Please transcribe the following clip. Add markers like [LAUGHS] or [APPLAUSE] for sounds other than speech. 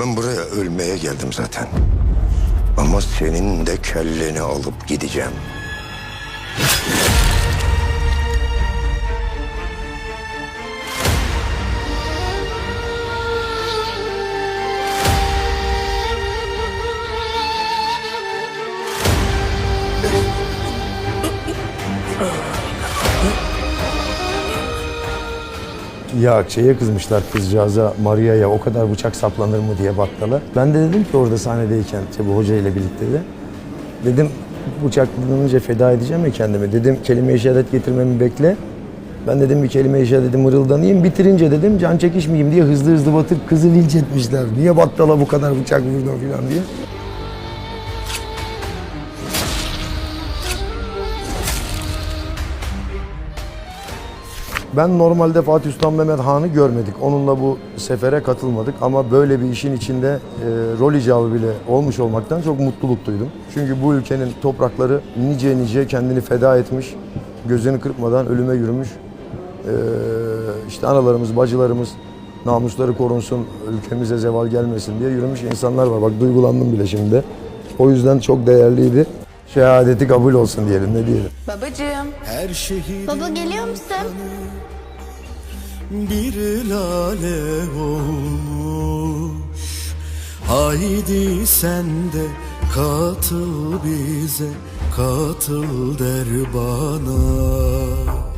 Ben buraya ölmeye geldim zaten. Ama senin de kelleni alıp gideceğim. [LAUGHS] Ya şeye kızmışlar kızcağıza, Maria'ya o kadar bıçak saplanır mı diye battala. Ben de dedim ki orada sahnedeyken işte bu hoca ile birlikte de. Dedim bıçaklanınca feda edeceğim ya kendimi. Dedim kelime-i şehadet getirmemi bekle. Ben dedim bir kelime-i şehadet mırıldanayım. Bitirince dedim can çekişmeyeyim diye hızlı hızlı batır kızı linç etmişler. Niye battala bu kadar bıçak vurdun falan diye. Ben normalde Fatih Sultan Mehmet Han'ı görmedik. Onunla bu sefere katılmadık ama böyle bir işin içinde e, rol icabı bile olmuş olmaktan çok mutluluk duydum. Çünkü bu ülkenin toprakları nice nice kendini feda etmiş, gözünü kırpmadan ölüme yürümüş. E, işte analarımız, bacılarımız namusları korunsun, ülkemize zeval gelmesin diye yürümüş insanlar var. Bak duygulandım bile şimdi. O yüzden çok değerliydi. Şehadeti kabul olsun diyelim, ne diyelim. Babacığım. Her şehir Baba geliyor musun? bir lale olmuş Haydi sen de katıl bize Katıl der bana